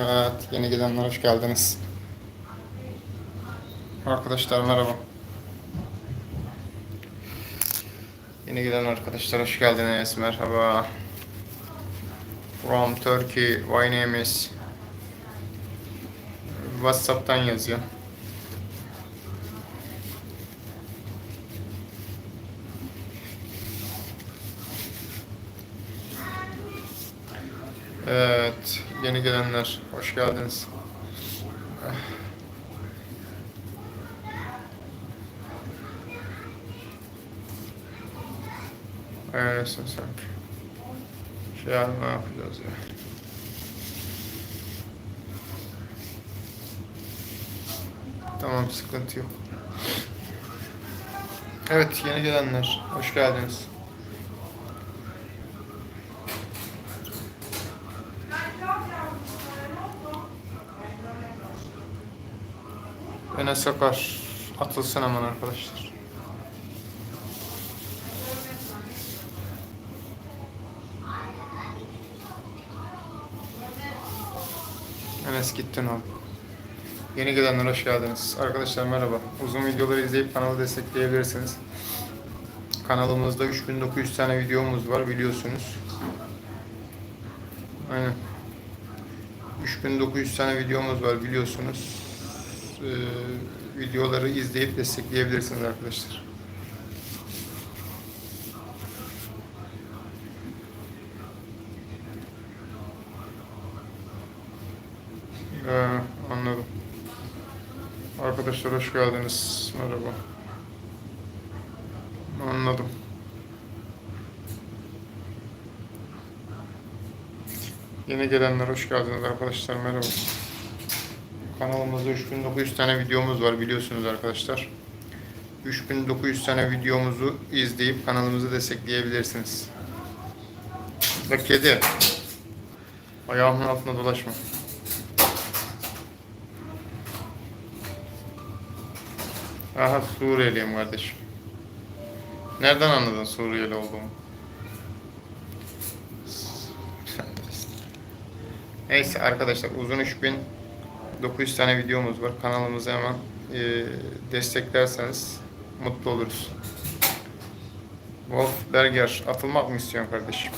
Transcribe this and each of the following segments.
Evet, yeni gelenler hoş geldiniz. Arkadaşlar merhaba. Yeni gelen arkadaşlar hoş geldiniz. Merhaba. From Turkey, my name is. WhatsApp'tan yazıyor. Evet, yeni gelenler hoş geldiniz. Evet, sen sen. Şey ne yapacağız ya? Tamam, sıkıntı yok. Evet, yeni gelenler hoş geldiniz. Enes Sakar atılsın hemen arkadaşlar. Enes gittin abi. Yeni gelenler hoş geldiniz. Arkadaşlar merhaba. Uzun videoları izleyip kanalı destekleyebilirsiniz. Kanalımızda 3900 tane videomuz var biliyorsunuz. Aynen. 3900 tane videomuz var biliyorsunuz. Ee, videoları izleyip destekleyebilirsiniz arkadaşlar. Ee, anladım. Arkadaşlar hoş geldiniz. Merhaba. Anladım. Yeni gelenler hoş geldiniz arkadaşlar. Merhaba. Kanalımızda 3900 tane videomuz var biliyorsunuz arkadaşlar. 3900 tane videomuzu izleyip kanalımızı destekleyebilirsiniz. Bak kedi. Ayağımın altına dolaşma. Aha Suriyeliyim kardeşim. Nereden anladın Suriyeli olduğumu? Neyse arkadaşlar uzun 3900 tane videomuz var. Kanalımızı hemen e, desteklerseniz mutlu oluruz. Wolf Berger atılmak mı istiyorsun kardeşim?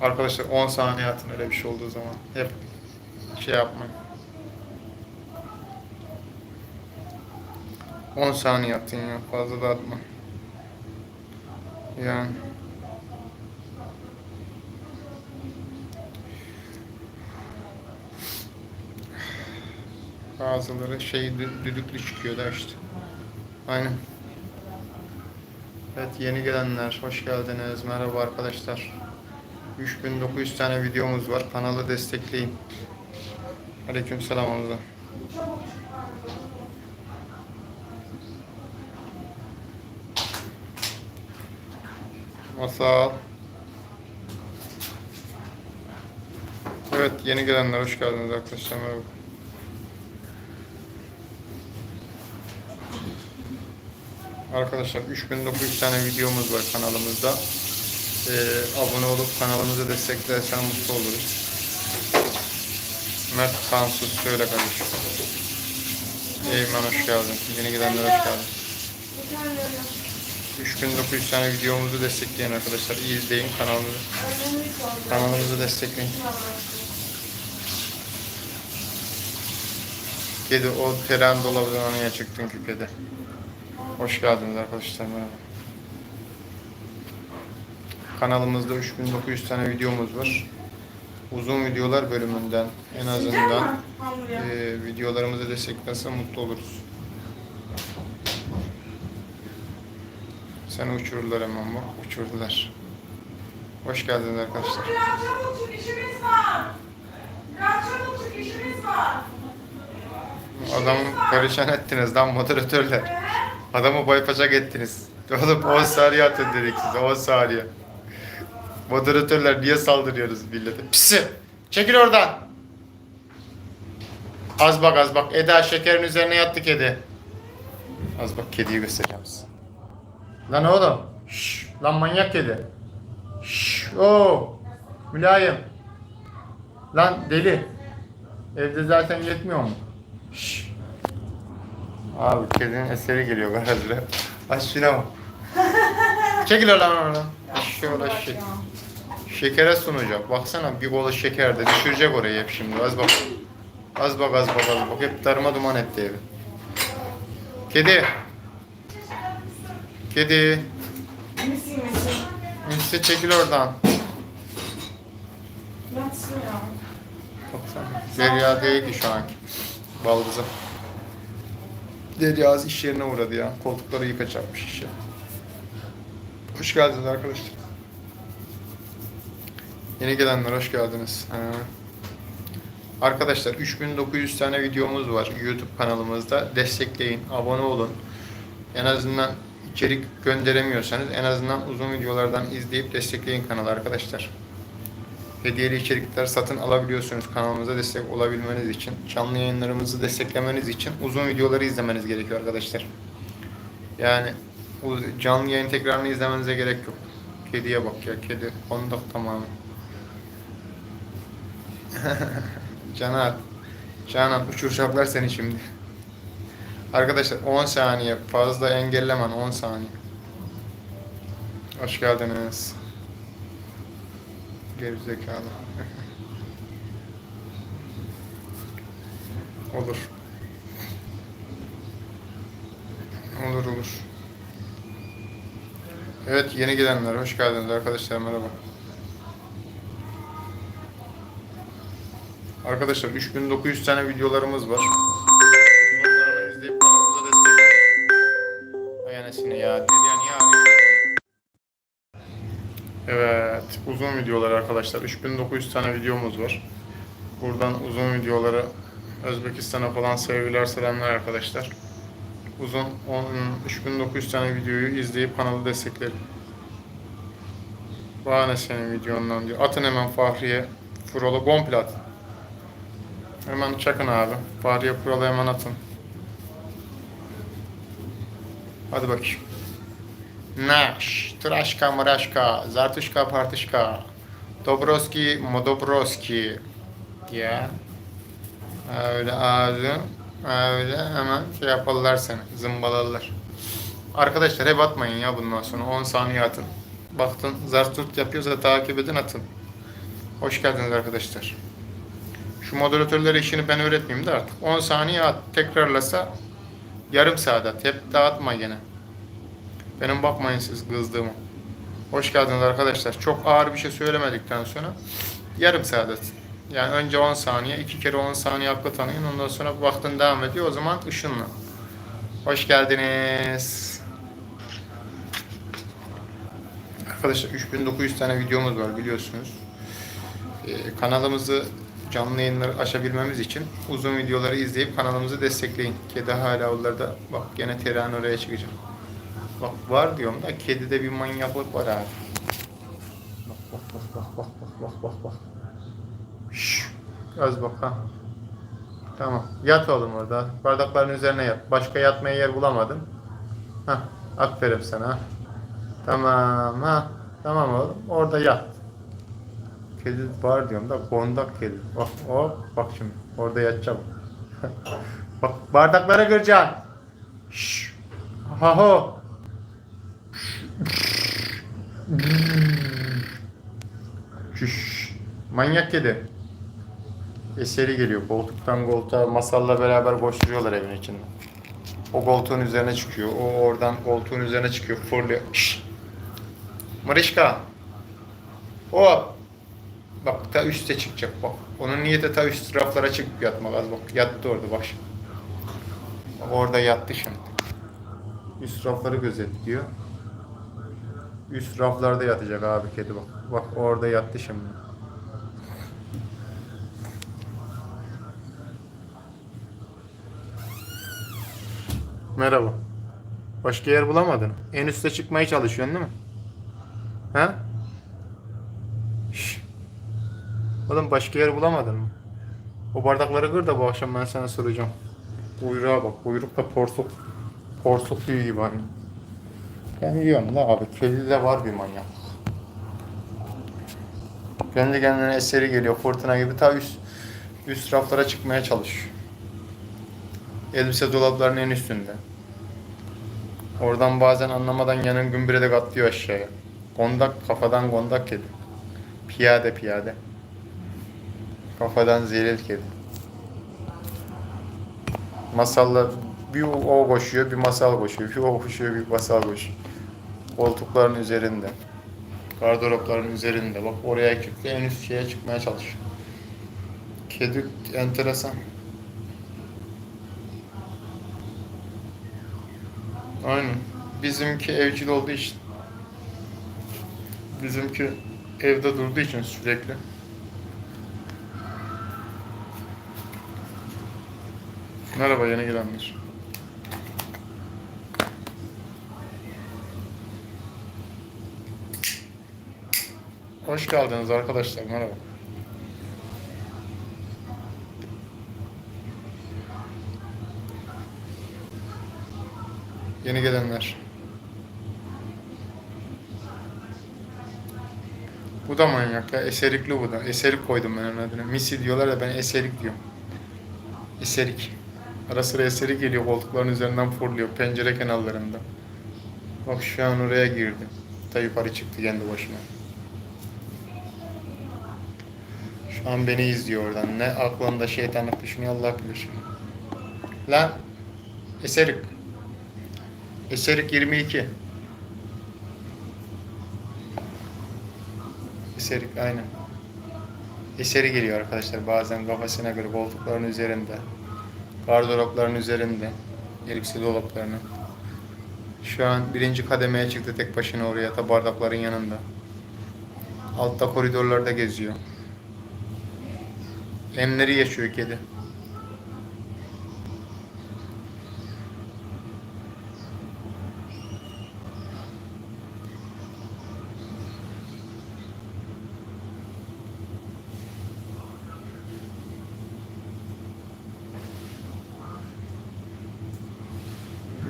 Arkadaşlar 10 saniye atın öyle bir şey olduğu zaman. Hep şey yapmayın. 10 saniye atın ya. Fazla da atma. Yani. Bazıları şey dü- düdüklü çıkıyor da işte. Aynen. Evet yeni gelenler hoş geldiniz. Merhaba arkadaşlar. 3900 tane videomuz var. Kanalı destekleyin. Aleykümselam Hamza. Masal. Evet yeni gelenler hoş geldiniz arkadaşlar. Merhaba. Arkadaşlar 3900 tane videomuz var kanalımızda. Ee, abone olup kanalımızı desteklersen mutlu oluruz. Mert Kansız söyle kardeşim. Eyman hoş geldin. Yeni gelenler hoş geldin. 3900 tane videomuzu destekleyin arkadaşlar. İyi izleyin kanalımızı. Kanalımızı destekleyin. Kedi o tren dolabından niye çıktın ki kedi? Hoş geldiniz arkadaşlar. Merhaba. Kanalımızda 3900 tane videomuz var. Uzun videolar bölümünden en azından e, videolarımızı desteklerse mutlu oluruz. Seni uçururlar hemen bak. Uçurdular. Hoş geldiniz arkadaşlar. Biraz çabuk çık işimiz var. Biraz çabuk çık işimiz var. Adamı perişan ettiniz lan moderatörler. Adamı baypaçak ettiniz. Oğlum 10 saniye atın dedik size 10 saniye. Moderatörler niye saldırıyoruz millete? Pisi! Çekil oradan! Az bak az bak. Eda şekerin üzerine yattı kedi. Az bak kediyi göstereceğim size. Lan oğlum. Şşş, lan manyak kedi. Şşş, oo. Mülayim. Lan deli. Evde zaten yetmiyor mu? Şşş. Abi kedinin eseri geliyor garajda. Aç şuna bak. Çekil lan oradan. Şöyle şey. Şekere sunacak. Baksana bir kolu şekerde. Düşürecek orayı hep şimdi. Az bak. Az bak az bak az bak. Hep darma duman etti evi. Kedi. Kedi. Misi çekil oradan. Baksana. Derya değil ki şu anki. Baldızım. Derya az iş yerine uğradı ya. Koltukları yıkacakmış işe. Hoş geldiniz arkadaşlar. Yeni gelenler hoş geldiniz. Ee, Arkadaşlar 3900 tane videomuz var YouTube kanalımızda. Destekleyin, abone olun. En azından içerik gönderemiyorsanız en azından uzun videolardan izleyip destekleyin kanalı arkadaşlar. Hediyeli içerikler satın alabiliyorsunuz kanalımıza destek olabilmeniz için. Canlı yayınlarımızı desteklemeniz için uzun videoları izlemeniz gerekiyor arkadaşlar. Yani canlı yayın tekrarını izlemenize gerek yok. Kediye bak ya kedi. Kondak tamamen. Canan. Canan uçuracaklar seni şimdi. Arkadaşlar 10 saniye fazla engellemen 10 saniye. Hoş geldiniz. Gerizekalı. olur. Olur olur. Evet yeni gelenler hoş geldiniz arkadaşlar merhaba. Arkadaşlar 3900 tane videolarımız var. Onları izleyip kanalımıza destek olun. Ay anasını ya. Evet, uzun videolar arkadaşlar. 3900 tane videomuz var. Buradan uzun videoları Özbekistan'a falan sevgiler, selamlar arkadaşlar. Uzun 10, 3900 tane videoyu izleyip kanalı destekleyin. Bahane senin videondan diyor. Atın hemen Fahriye Furol'a komple. Hemen çakın abi. Fahriye Furol'a hemen atın. Hadi bakayım. Naş, Trashka, Maraşka, Zartuşka, Partuşka, Dobroski, Modobroski. Ya. Öyle ağzı, öyle hemen şey yaparlar seni, zımbalaırlar. Arkadaşlar hep atmayın ya bundan sonra, 10 saniye atın. Baktın Zartut yapıyorsa takip edin atın. Hoş geldiniz arkadaşlar. Şu moderatörlere işini ben öğretmeyeyim de artık. 10 saniye at, tekrarlasa yarım saat at. Hep dağıtma gene. Benim bakmayın siz kızdığımı. Hoş geldiniz arkadaşlar. Çok ağır bir şey söylemedikten sonra yarım saat atın. Yani önce 10 saniye, iki kere 10 saniye haklı tanıyın. Ondan sonra baktın devam ediyor. O zaman ışınla. Hoş geldiniz. Arkadaşlar 3900 tane videomuz var biliyorsunuz. Ee, kanalımızı canlı yayınları açabilmemiz için uzun videoları izleyip kanalımızı destekleyin. Kedi hala onlarda bak gene tereyağın oraya çıkacak. Bak var diyorum da kedide bir manyaklık var abi. Bak bak bak bak bak bak bak bak. Şşş. Az bak ha. Tamam. Yat oğlum orada. Bardakların üzerine yat. Başka yatmaya yer bulamadın. Hah. Aferin sana. Tamam ha. Tamam oğlum. Orada yat. Kedi var diyorum da kondak kedi. Bak o bak şimdi. Orada yatacağım. bak bardaklara kıracaksın. Şşş. Ha ho. Şşş. Manyak kedi. Eseri geliyor. Koltuktan koltuğa masalla beraber koşturuyorlar evin içinde. O koltuğun üzerine çıkıyor. O oradan koltuğun üzerine çıkıyor. Fırlıyor. Şşş. Marişka. O. Bak ta üste çıkacak bak. Onun niyeti ta üst raflara çıkıp yatmak az bak. Yattı orada. Bak orada yattı şimdi. Üst rafları gözetliyor. Üst raflarda yatacak abi kedi bak. Bak orada yattı şimdi. Merhaba. Başka yer bulamadın. En üste çıkmaya çalışıyorsun değil mi? Ha? Şş. Oğlum başka yer bulamadın mı? O bardakları kır da bu akşam ben sana soracağım. Kuyruğa bak. Kuyruk da porsuk. Porsuk tüyü gibi hani. Ben yiyorum da abi. Kedide var bir manyak. Kendi kendine eseri geliyor fırtına gibi ta üst, üst raflara çıkmaya çalışıyor. Elbise dolaplarının en üstünde. Oradan bazen anlamadan yanın gümbüre de katlıyor aşağıya. Kondak kafadan kondak kedi. Piyade piyade. Kafadan zelil kedi. Masalla bir o koşuyor, bir masal koşuyor, bir o koşuyor, bir masal koşuyor. Koltukların üzerinde. Gardıropların üzerinde. Bak oraya çıktı, en üst şeye çıkmaya çalışıyor. Kedi enteresan. Aynen. Bizimki evcil olduğu için. Bizimki evde durduğu için sürekli. Merhaba yeni gelenler. Hoş geldiniz arkadaşlar. Merhaba. Yeni gelenler. Bu da manyak ya. Eserikli bu da. Eserik koydum ben onun adına. Misi diyorlar da ben eserik diyorum. Eserik. Ara sıra eserik geliyor koltukların üzerinden fırlıyor pencere kenarlarında. Bak şu an oraya girdi. Ta yukarı çıktı kendi başına. Şu an beni izliyor oradan. Ne aklında şeytanlık düşünüyor Allah bilir. Lan Eserik. Eserik 22. Eserik aynen. Eseri geliyor arkadaşlar bazen kafasına göre koltukların üzerinde. Gardıropların üzerinde. Elbise dolaplarının. Şu an birinci kademeye çıktı tek başına oraya da bardakların yanında. Altta koridorlarda geziyor. Emleri yaşıyor kedi.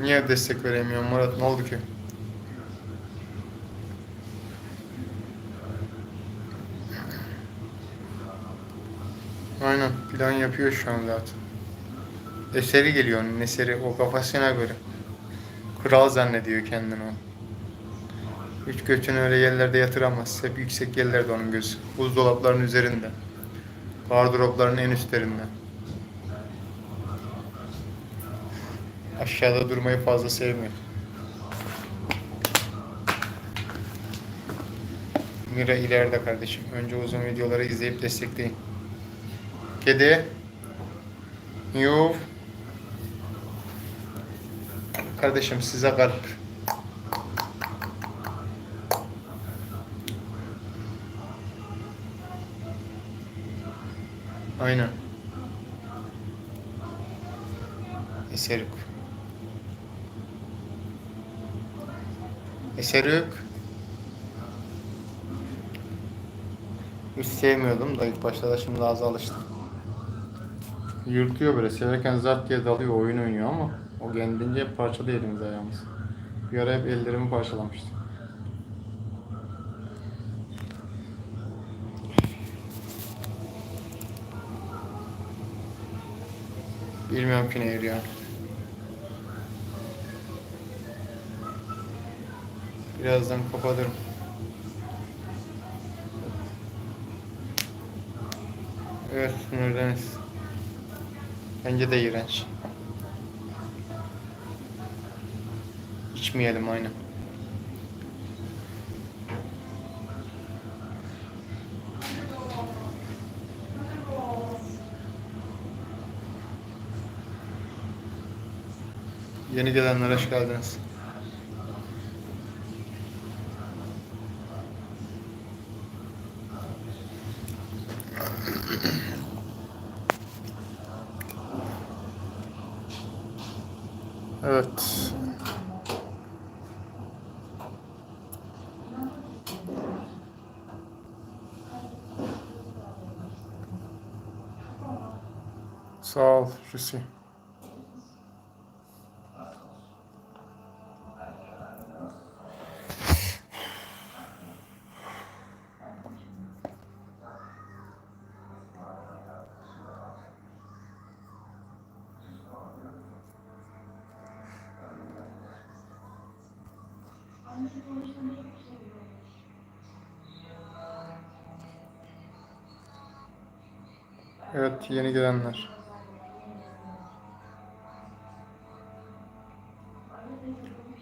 Niye destek veremiyorum Murat? Ne oldu ki? Aynen plan yapıyor şu an zaten. Eseri geliyor onun eseri o kafasına göre. Kral zannediyor kendini o. Hiç götünü öyle yerlerde yatıramaz. Hep yüksek yerlerde onun gözü. Buzdolaplarının üzerinde. Gardıropların en üstlerinde. Aşağıda durmayı fazla sevmiyor. Mira ileride kardeşim. Önce uzun videoları izleyip destekleyin. Kedi. Yuf. Kardeşim size kalp. Aynen. Eserük. Eserük. Hiç sevmiyordum da ilk başta da şimdi az alıştım. Yırtıyor böyle severken zart diye dalıyor oyun oynuyor ama o kendince hep elimizi ayağımız. Bir ara hep ellerimi parçalamıştı. Bilmiyorum ki ne yürüyor. Birazdan kapatırım. Evet, sinirleniz. Bence de iğrenç. İçmeyelim aynen. Yeni gelenler hoş geldiniz. Evet. Sağ ol Hüsi. Evet yeni gelenler.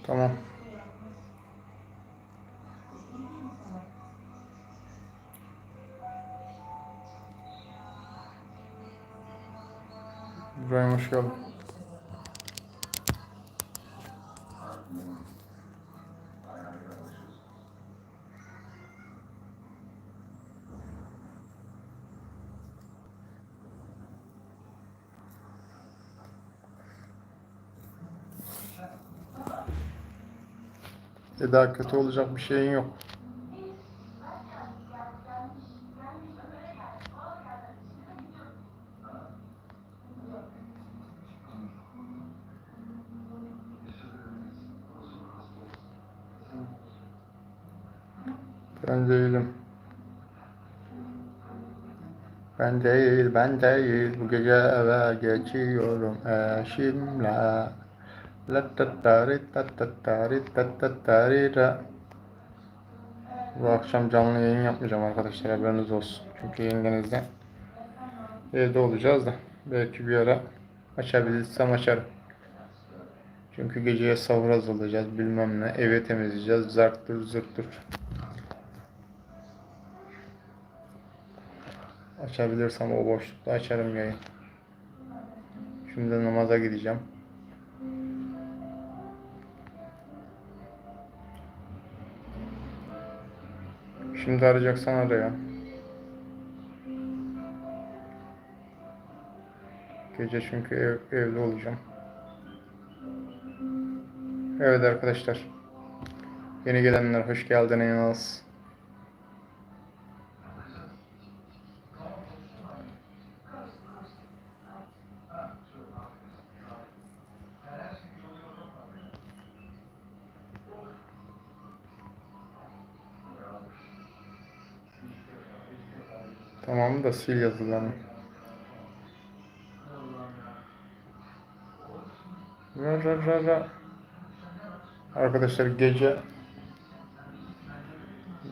Tamam. İbrahim hoş geldin. E daha kötü olacak bir şeyin yok. Ben değilim. Ben değil, ben değil. Bu gece eve geçiyorum eşimle. Bu akşam canlı yayın yapmayacağım arkadaşlar haberiniz olsun. Çünkü yengenizden evde olacağız da belki bir ara açabilirsem açarım. Çünkü geceye sahur hazırlayacağız bilmem ne evi temizleyeceğiz zarttır zırttır. Açabilirsem o boşlukta açarım yayın. Şimdi namaza gideceğim. Şimdi arayacaksan ara ya. Gece çünkü ev, evde olacağım. Evet arkadaşlar. Yeni gelenler hoş geldiniz. Tamam da sil yazılarını. Ra ra ra ra. Arkadaşlar gece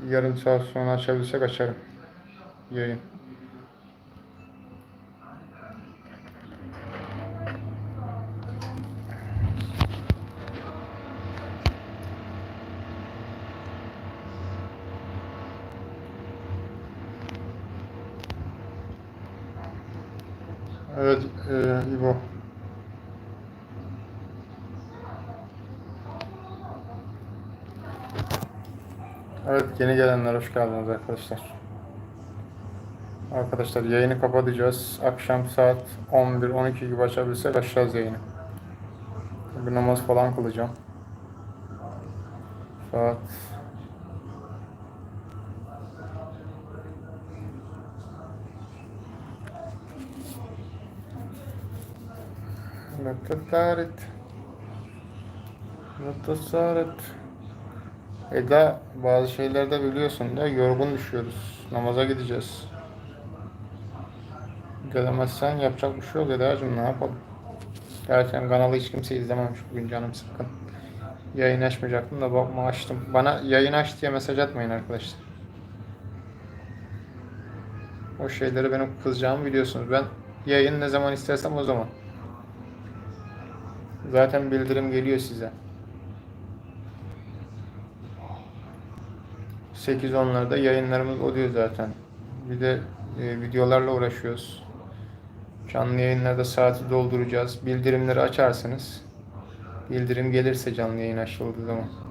yarım saat sonra açabilsek açarım yayın. Evet, e, İbo. Evet, yeni gelenler hoş geldiniz arkadaşlar. Arkadaşlar yayını kapatacağız. Akşam saat 11-12 gibi açabilsek açacağız yayını. Bir namaz falan kılacağım. Saat Natasaret. Natasaret. Eda bazı şeylerde biliyorsun da yorgun düşüyoruz. Namaza gideceğiz. Gelemezsen yapacak bir şey yok Eda'cığım ne yapalım. Gerçekten kanalı hiç kimse izlememiş bugün canım sıkkın. Yayın açmayacaktım da bakma açtım. Bana yayın aç diye mesaj atmayın arkadaşlar. O şeyleri benim kızacağımı biliyorsunuz. Ben yayın ne zaman istersem o zaman. Zaten bildirim geliyor size. 8-10'larda yayınlarımız oluyor zaten. Bir de e, videolarla uğraşıyoruz. Canlı yayınlarda saati dolduracağız. Bildirimleri açarsınız. Bildirim gelirse canlı yayın açıldığı zaman.